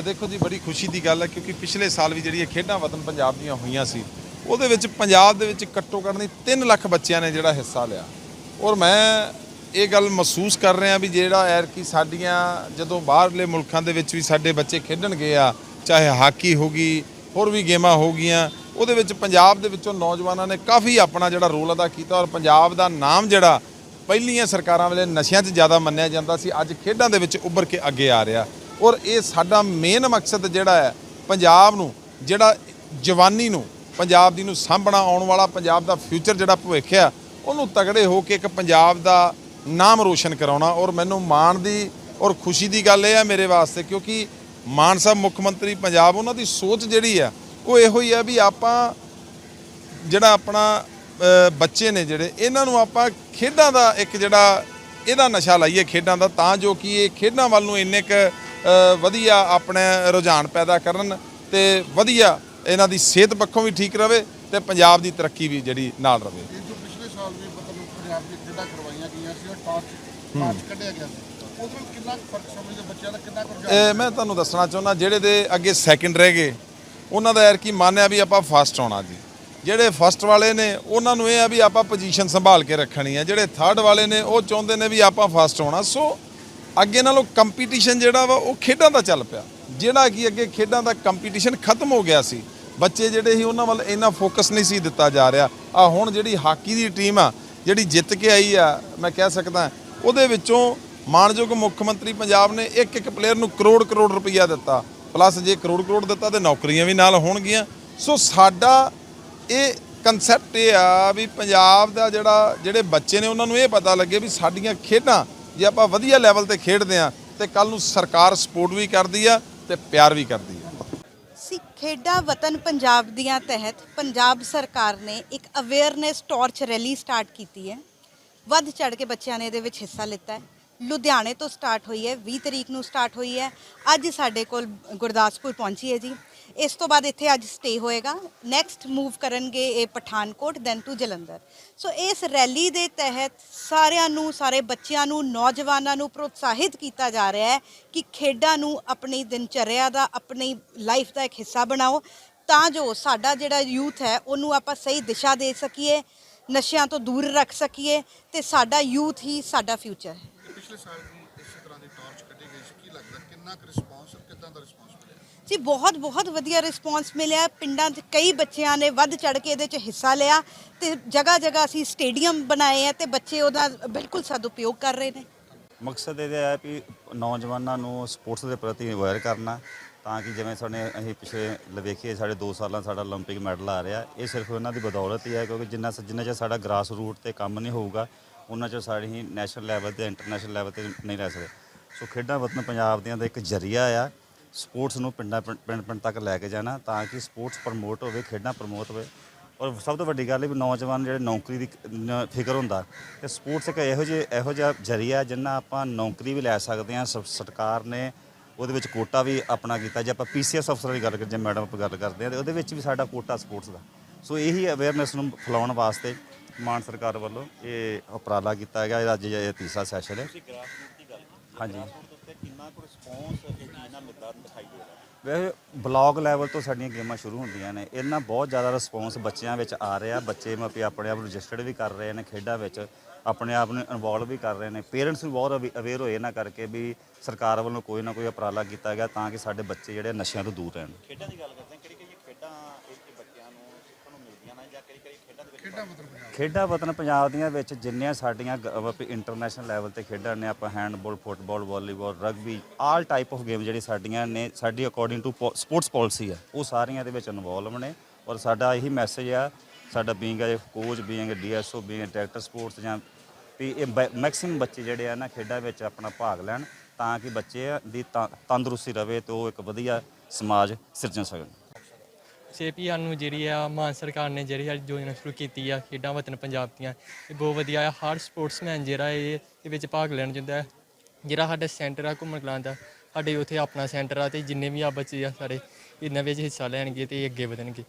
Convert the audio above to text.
ਦੇਖੋ ਜੀ, ਬੜੀ ਖੁਸ਼ੀ ਦੀ ਗੱਲ ਹੈ ਕਿਉਂਕਿ ਪਿਛਲੇ ਸਾਲ ਵੀ ਜਿਹੜੀ ਇਹ ਖੇਡਾਂ ਵਤਨ ਪੰਜਾਬ ਦੀਆਂ ਹੋਈਆਂ ਸੀ, ਉਹਦੇ ਵਿੱਚ ਪੰਜਾਬ ਦੇ ਵਿੱਚ ਘੱਟੋ ਘੱਟ ਨਹੀਂ 3 ਲੱਖ ਬੱਚਿਆਂ ਨੇ ਜਿਹੜਾ ਹਿੱਸਾ ਲਿਆ। ਔਰ ਮੈਂ ਇਹ ਗੱਲ ਮਹਿਸੂਸ ਕਰ ਰਿਹਾ ਵੀ ਜਿਹੜਾ ਐਰ ਕਿ ਸਾਡੀਆਂ ਜਦੋਂ ਬਾਹਰਲੇ ਮੁਲਕਾਂ ਦੇ ਵਿੱਚ ਵੀ ਸਾਡੇ ਬੱਚੇ ਖੇਡਣ ਗਏ ਆ, ਚਾਹੇ ਹਾਕੀ ਹੋ ਗਈ, ਹੋਰ ਵੀ ਗੇਮਾਂ ਹੋ ਗਈਆਂ, ਉਹਦੇ ਵਿੱਚ ਪੰਜਾਬ ਦੇ ਵਿੱਚੋਂ ਨੌਜਵਾਨਾਂ ਨੇ ਕਾਫੀ ਆਪਣਾ ਜਿਹੜਾ ਰੋਲ ਅਦਾ ਕੀਤਾ ਔਰ ਪੰਜਾਬ ਦਾ ਨਾਮ ਜਿਹੜਾ ਪਹਿਲੀਆਂ ਸਰਕਾਰਾਂ ਵੇਲੇ ਨਸ਼ਿਆਂ 'ਚ ਜ਼ਿਆਦਾ ਮੰਨਿਆ ਜਾਂਦਾ ਸੀ, ਅੱਜ ਖੇਡਾਂ ਦੇ ਵਿੱਚ ਉੱਭਰ ਕੇ ਅੱਗੇ ਆ ਰਿਹਾ। ਔਰ ਇਹ ਸਾਡਾ ਮੇਨ ਮਕਸਦ ਜਿਹੜਾ ਹੈ ਪੰਜਾਬ ਨੂੰ, ਜਿਹੜਾ ਜਵਾਨੀ ਨੂੰ, ਪੰਜਾਬ ਦੀ ਨੂੰ ਸਾਂਭਣਾ, ਆਉਣ ਵਾਲਾ ਪੰਜਾਬ ਦਾ ਫਿਊਚਰ ਜਿਹੜਾ ਭਵਿੱਖ ਆ ਉਹਨੂੰ ਤਗੜੇ ਹੋ ਕੇ ਇੱਕ ਪੰਜਾਬ ਦਾ ਨਾਮ ਰੋਸ਼ਨ ਕਰਾਉਣਾ। ਔਰ ਮੈਨੂੰ ਮਾਣ ਦੀ ਔਰ ਖੁਸ਼ੀ ਦੀ ਗੱਲ ਇਹ ਹੈ ਮੇਰੇ ਵਾਸਤੇ, ਕਿਉਂਕਿ ਮਾਨ ਸਾਹਿਬ ਮੁੱਖ ਮੰਤਰੀ ਪੰਜਾਬ, ਉਹਨਾਂ ਦੀ ਸੋਚ ਜਿਹੜੀ ਆ ਉਹ ਇਹੋ ਹੀ ਆ ਵੀ ਆਪਾਂ ਜਿਹੜਾ ਆਪਣਾ ਬੱਚੇ ਨੇ ਜਿਹੜੇ, ਇਹਨਾਂ ਨੂੰ ਆਪਾਂ ਖੇਡਾਂ ਦਾ ਇੱਕ ਜਿਹੜਾ ਇਹਦਾ ਨਸ਼ਾ ਲਾਈਏ ਖੇਡਾਂ ਦਾ, ਤਾਂ ਜੋ ਕਿ ਇਹ ਖੇਡਾਂ ਵੱਲ ਨੂੰ ਇੰਨੇ ਕ ਵਧੀਆ ਆਪਣੇ ਰੁਝਾਨ ਪੈਦਾ ਕਰਨ ਤੇ ਵਧੀਆ ਇਹਨਾਂ ਦੀ ਸਿਹਤ ਪੱਖੋਂ ਵੀ ਠੀਕ ਰਵੇ ਤੇ ਪੰਜਾਬ ਦੀ ਤਰੱਕੀ ਵੀ ਜਿਹੜੀ ਨਾਲ ਰਵੇ। ਇਹ ਜੋ ਪਿਛਲੇ ਸਾਲ ਵੀ ਮਤਲਬ ਪੰਜਾਬ ਦੀ ਖੇਡਾਂ ਕਰਵਾਈਆਂ ਗਈਆਂ ਸੀ ਉਹ ਟਾਰਚ ਟਾਰਚ ਕੱਢਿਆ ਗਿਆ ਸੀ। ਉਹਦੇ ਨਾਲ ਕਿੰਨਾ ਕੁ ਫ਼ਰਕ ਸਮਝਦੇ ਬੱਚਿਆਂ ਦਾ ਕਿੰਨਾ ਕੁ ਰੁਝਾਨ ਇਹ ਮੈਂ ਤੁਹਾਨੂੰ ਦੱਸਣਾ ਚਾਹੁੰਦਾ ਜਿਹੜੇ ਦੇ ਅੱਗੇ ਸੈਕਿੰਡ ਰਹਿ ਗਏ ਉਹਨਾਂ ਦਾ ਯਾਰ ਕੀ ਮੰਨਿਆ ਵੀ ਆਪਾਂ ਫਸਟ ਆਉਣਾ ਜੀ। ਜਿਹੜੇ ਫਸਟ ਵਾਲੇ ਨੇ ਉਹਨਾਂ ਨੂੰ ਇਹ ਆ ਵੀ ਆਪਾਂ ਪੋਜੀਸ਼ਨ ਸੰਭਾਲ ਕੇ ਰੱਖਣੀ ਆ ਜਿਹੜੇ ਥਰਡ ਵਾਲੇ ਨੇ ਉਹ ਚਾਹੁੰਦੇ ਨੇ ਵੀ ਆਪਾਂ ਫਸਟ ਆਉਣਾ ਸੋ ਅੱਗੇ ਨਾਲੋਂ ਕੰਪੀਟੀਸ਼ਨ ਜਿਹੜਾ ਵਾ ਉਹ ਖੇਡਾਂ ਦਾ ਚੱਲ ਪਿਆ। ਜਿਹੜਾ ਕਿ ਅੱਗੇ ਖੇਡਾਂ ਦਾ ਕੰਪੀਟੀਸ਼ਨ ਖਤਮ ਹੋ ਗਿਆ ਸੀ। ਬੱਚੇ ਜਿਹੜੇ ਸੀ ਉਹਨਾਂ ਵੱਲ ਇੰਨਾ ਫੋਕਸ ਨਹੀਂ ਸੀ ਦਿੱਤਾ ਜਾ ਰਿਹਾ। ਆ ਹੁਣ ਜਿਹੜੀ ਹਾਕੀ ਦੀ ਟੀਮ ਆ, ਜਿਹੜੀ ਜਿੱਤ ਕੇ ਆਈ ਆ, ਮੈਂ ਕਹਿ ਸਕਦਾ, ਉਹਦੇ ਵਿੱਚੋਂ ਮਾਨਯੋਗ ਮੁੱਖ ਮੰਤਰੀ ਪੰਜਾਬ ਨੇ ਇੱਕ ਇੱਕ ਪਲੇਅਰ ਨੂੰ ਕਰੋੜ ਕਰੋੜ ਰੁਪਈਆ ਦਿੱਤਾ। ਪਲੱਸ ਜੇ ਕਰੋੜ ਕਰੋੜ ਦਿੱਤਾ ਤੇ ਨੌਕਰੀਆਂ ਵੀ ਨਾਲ ਹੋਣਗੀਆਂ। ਸੋ ਸਾਡਾ ਇਹ ਕਨਸੈਪਟ ਇਹ ਆ ਵੀ ਪੰਜਾਬ ਦਾ ਜਿਹੜਾ, ਜਿਹੜੇ ਬੱਚੇ ਨੇ ਉਹਨਾਂ ਨੂੰ ਇਹ ਪਤਾ ਲੱਗੇ ਵੀ ਸਾਡੀਆਂ ਖੇਡਾਂ ਜੇ ਆਪਾਂ ਵਧੀਆ ਲੈਵਲ ਤੇ ਖੇਡਦੇ ਆ ਤੇ ਕੱਲ ਨੂੰ ਸਰਕਾਰ ਸਪੋਰਟ ਵੀ ਕਰਦੀ ਆ ਤੇ ਪਿਆਰ ਵੀ ਕਰਦੀ ਆ। ਸੀ ਵਤਨ ਪੰਜਾਬ ਦੀਆਂ ਤਹਿਤ ਪੰਜਾਬ ਸਰਕਾਰ ਨੇ ਇੱਕ ਅਵੇਅਰਨੈਸ ਟਾਰਚ ਰੈਲੀ ਸਟਾਰਟ ਕੀਤੀ ਹੈ। ਵੱਧ ਚੜ ਕੇ ਬੱਚਿਆਂ ਨੇ ਇਹਦੇ ਵਿੱਚ ਹਿੱਸਾ ਲਿੱਤਾ ਹੈ। ਲੁਧਿਆਣੇ ਤੋਂ ਸਟਾਰਟ ਹੋਈ ਹੈ 20 ਤਰੀਕ ਨੂੰ ਸਟਾਰਟ ਹੋਈ ਹੈ। ਅੱਜ ਸਾਡੇ ਕੋਲ ਗੁਰਦਾਸਪੁਰ ਪਹੁੰਚੀ ਹੈ ਜੀ। ਇਸ ਤੋਂ ਬਾਅਦ ਇੱਥੇ ਅੱਜ ਸਟੇ ਹੋਏਗਾ। ਨੈਕਸਟ ਮੂਵ ਕਰਨਗੇ ਇਹ Pathankot then to Jalandhar. So ਇਸ ਰੈਲੀ ਦੇ ਤਹਿਤ ਸਾਰਿਆਂ ਨੂੰ, ਸਾਰੇ ਬੱਚਿਆਂ ਨੂੰ, ਨੌਜਵਾਨਾਂ ਨੂੰ ਪ੍ਰੋਤਸਾਹਿਤ ਕੀਤਾ ਜਾ ਰਿਹਾ ਹੈ ਕਿ ਖੇਡਾਂ ਨੂੰ ਆਪਣੀ ਦਿਨਚਰਿਆ ਦਾ, ਆਪਣੀ ਲਾਈਫ ਦਾ ਇੱਕ ਹਿੱਸਾ ਬਣਾਓ। ਤਾਂ ਜੋ ਸਾਡਾ ਜਿਹੜਾ ਯੂਥ ਹੈ, ਉਹਨੂੰ ਆਪਾਂ ਸਹੀ ਦਿਸ਼ਾ ਦੇ ਸਕੀਏ, ਨਸ਼ਿਆਂ ਤੋਂ ਦੂਰ ਰੱਖ ਸਕੀਏ ਤੇ ਸਾਡਾ ਯੂਥ ਹੀ ਸਾਡਾ ਫਿਊਚਰ ਹੈ। ਪਿਛਲੇ ਸਾਲ ਵੀ ਇਸੇ ਤਰ੍ਹਾਂ ਦੀ ਟਾਰਚ ਕੱਢੀ ਗਈ ਸੀ। ਕੀ ਲੱਗਦਾ, ਕਿੰਨਾ ਕੁ ਰਿਸਪਾਂਸ ਕਿੱਦਾਂ ਦਾ ਰਿਸਪਾਂਸ ਮਿਲਿਆ? ਜੀ ਬਹੁਤ ਬਹੁਤ ਵਧੀਆ ਰਿਸਪੌਂਸ ਮਿਲਿਆ ਪਿੰਡਾਂ 'ਚ ਕਈ ਬੱਚਿਆਂ ਨੇ ਵੱਧ ਚੜ ਕੇ ਇਹਦੇ 'ਚ ਹਿੱਸਾ ਲਿਆ ਤੇ ਜਗ੍ਹਾ ਜਗ੍ਹਾ ਅਸੀਂ ਸਟੇਡੀਅਮ ਬਣਾਏ ਆ ਤੇ ਬੱਚੇ ਉਹਦਾ ਬਿਲਕੁਲ ਸਦਉਪਯੋਗ ਕਰ ਰਹੇ ਨੇ ਮਕਸਦ ਇਹਦਾ ਹੈ ਕਿ ਨੌਜਵਾਨਾਂ ਨੂੰ ਸਪੋਰਟਸ ਦੇ ਪ੍ਰਤੀ ਅਵੇਅਰ ਕਰਨਾ ਤਾਂ ਕਿ ਜਿਵੇਂ ਸਾਡੇ ਅਸੀਂ ਪਿਛਲੇ ਵੇਖੀਏ ਸਾਡੇ 2 ਸਾਲਾਂ ਸਾਡਾ 올림픽 ਮੈਡਲ ਆ ਰਿਹਾ ਇਹ ਸਿਰਫ ਉਹਨਾਂ ਦੀ ਬਦੌਲਤ ਹੀ ਹੈ ਕਿਉਂਕਿ ਜਿੰਨਾ ਜਿੰਨਾ ਚਿਰ ਸਾਡਾ ਗ੍ਰਾਸ ਰੂਟ ਤੇ ਕੰਮ ਨਹੀਂ ਹੋਊਗਾ ਉਹਨਾਂ ਚਿਰ ਸਾਡੀ ਹੀ ਨੈਸ਼ਨਲ ਲੈਵਲ ਤੇ ਇੰਟਰਨੈਸ਼ਨਲ ਲੈਵਲ ਤੇ ਨਹੀਂ ਰਹਿ ਸਕਦੇ ਸੋ ਖੇਡਾਂ ਵਤਨ ਪੰਜਾਬ ਦੀਆਂ ਦਾ ਇੱਕ ਜਰੀਆ ਆ ਸਪੋਰਟਸ ਨੂੰ ਪਿੰਡਾਂ ਪਿੰਡ ਪਿੰਡ ਤੱਕ ਲੈ ਕੇ ਜਾਣਾ ਤਾਂ ਕਿ ਸਪੋਰਟਸ ਪ੍ਰਮੋਟ ਹੋਵੇ ਖੇਡਾਂ ਪ੍ਰਮੋਟ ਹੋਵੇ। ਔਰ ਸਭ ਤੋਂ ਵੱਡੀ ਗੱਲ ਇਹ ਵੀ ਨੌਜਵਾਨ ਜਿਹੜੇ ਨੌਕਰੀ ਦੀ ਫਿਕਰ ਹੁੰਦਾ ਤੇ ਸਪੋਰਟਸ ਇੱਕ ਇਹੋ ਜਿਹੇ ਇਹੋ ਜਿਹਾ ਜਰੀਆ ਜਿੰਨਾ ਆਪਾਂ ਨੌਕਰੀ ਵੀ ਲੈ ਸਕਦੇ ਹਾਂ। ਸਰਕਾਰ ਨੇ ਉਹਦੇ ਵਿੱਚ ਕੋਟਾ ਵੀ ਆਪਣਾ ਕੀਤਾ। ਜੇ ਆਪਾਂ ਪੀਸੀਐਸ ਅਫਸਰ ਦੀ ਗੱਲ ਕਰੀਏ ਜੇ ਮੈਡਮ ਆਪਾਂ ਗੱਲ ਕਰਦੇ ਹਾਂ ਤੇ ਉਹਦੇ ਵਿੱਚ ਵੀ ਸਾਡਾ ਕੋਟਾ ਸਪੋਰਟਸ ਦਾ। ਸੋ ਇਹੀ ਅਵੇਅਰਨੈਸ ਨੂੰ ਫੈਲਾਉਣ ਵਾਸਤੇ ਮਾਨ ਸਰਕਾਰ ਵੱਲੋਂ ਇਹ ਉਪਰਾਲਾ ਕੀਤਾ ਗਿਆ। ਅੱਜ ਇਹ ਤੀਸਰਾ ਸੈਸ਼ਨ ਹੈ। ਹਾਂਜੀ। ਵੈਸੇ ਬਲਾਕ ਲੈਵਲ ਤੋਂ ਸਾਡੀਆਂ ਗੇਮਾਂ ਸ਼ੁਰੂ ਹੁੰਦੀਆਂ ਨੇ। ਇਹਨਾਂ ਬਹੁਤ ਜ਼ਿਆਦਾ ਰਿਸਪੌਂਸ ਬੱਚਿਆਂ ਵਿੱਚ ਆ ਰਿਹਾ। ਬੱਚੇ ਮੈਂ ਵੀ ਆਪਣੇ ਆਪ ਨੂੰ ਰਜਿਸਟਰਡ ਵੀ ਕਰ ਰਹੇ ਨੇ ਖੇਡਾਂ ਵਿੱਚ। ਆਪਣੇ ਆਪ ਨੂੰ ਇਨਵੋਲਵ ਵੀ ਕਰ ਰਹੇ ਨੇ। ਪੇਰੈਂਟਸ ਵੀ ਬਹੁਤ ਅਵੇਅਰ ਹੋਏ ਇਹਨਾਂ ਕਰਕੇ ਵੀ ਸਰਕਾਰ ਵੱਲੋਂ ਕੋਈ ਨਾ ਕੋਈ ਉਪਰਾਲਾ ਕੀਤਾ ਗਿਆ ਤਾਂ ਕਿ ਸਾਡੇ ਬੱਚੇ ਜਿਹੜੇ ਨਸ਼ਿਆਂ ਤੋਂ ਦੂਰ ਰਹਿਣ। ਖੇਡਾਂ ਮਤਲਬ ਪੰਜਾਬ ਖੇਡਾਂ ਵਤਨ ਪੰਜਾਬ ਦੀਆਂ ਵਿੱਚ ਜਿੰਨੀਆਂ ਸਾਡੀਆਂ ਇੰਟਰਨੈਸ਼ਨਲ ਲੈਵਲ ਤੇ ਖੇਡਾਂ ਨੇ, ਆਪਾਂ handball football volleyball rugby all type of game ਜਿਹੜੀ ਸਾਡੀਆਂ ਨੇ, ਸਾਡੀ ਅਕੋਰਡਿੰਗ ਟੂ ਸਪੋਰਟਸ ਪਾਲਿਸੀ ਆ, ਉਹ ਸਾਰੀਆਂ ਦੇ ਵਿੱਚ ਇਨਵੋਲਵ ਨੇ ਔਰ ਸਾਡਾ ਇਹੀ ਮੈਸੇਜ ਆ, ਸਾਡਾ being a coach being DSO being director sports ਜਾਂ ਵੀ ਇਹ ਮੈਕਸਿਮਮ ਬੱਚੇ ਜਿਹੜੇ ਆ ਨਾ ਖੇਡਾਂ ਵਿੱਚ ਆਪਣਾ ਭਾਗ ਲੈਣ ਤਾਂ ਕਿ ਬੱਚੇ ਦੀ ਤਾਂ- ਤੰਦਰੁਸਤੀ ਰਵੇ ਤੇ ਉਹ ਇੱਕ ਵਧੀਆ ਸਮਾਜ ਸਿਰਜਣ ਸਕਣ। ਸੀਪੀਆਰ ਨੂੰ ਜਿਹੜੀ ਆ ਮਾਨ ਸਰਕਾਰ ਨੇ ਜਿਹੜੀ ਆ ਯੋਜਨਾ ਸ਼ੁਰੂ ਕੀਤੀ ਆ ਖੇਡਾਂ ਵਤਨ ਪੰਜਾਬ ਦੀਆਂ, ਇਹ ਬਹੁਤ ਵਧੀਆ ਆ। ਹਰ ਸਪੋਰਟਸਮੈਨ ਜਿਹੜਾ ਇਹ ਦੇ ਵਿੱਚ ਭਾਗ ਲੈਣ ਜਾਂਦਾ ਹੈ। ਜਿਹੜਾ ਸਾਡਾ ਸੈਂਟਰ ਆ ਘੁੰਮਣ ਕਲਾਂ ਦਾ, ਸਾਡੇ ਉੱਥੇ ਆਪਣਾ ਸੈਂਟਰ ਆ ਤੇ ਜਿੰਨੇ ਵੀ ਆ ਬੱਚੇ ਆ ਸਾਰੇ, ਇਹਨਾਂ ਵਿੱਚ ਹਿੱਸਾ ਲੈਣਗੇ ਤੇ ਅੱਗੇ ਵਧਣਗੇ।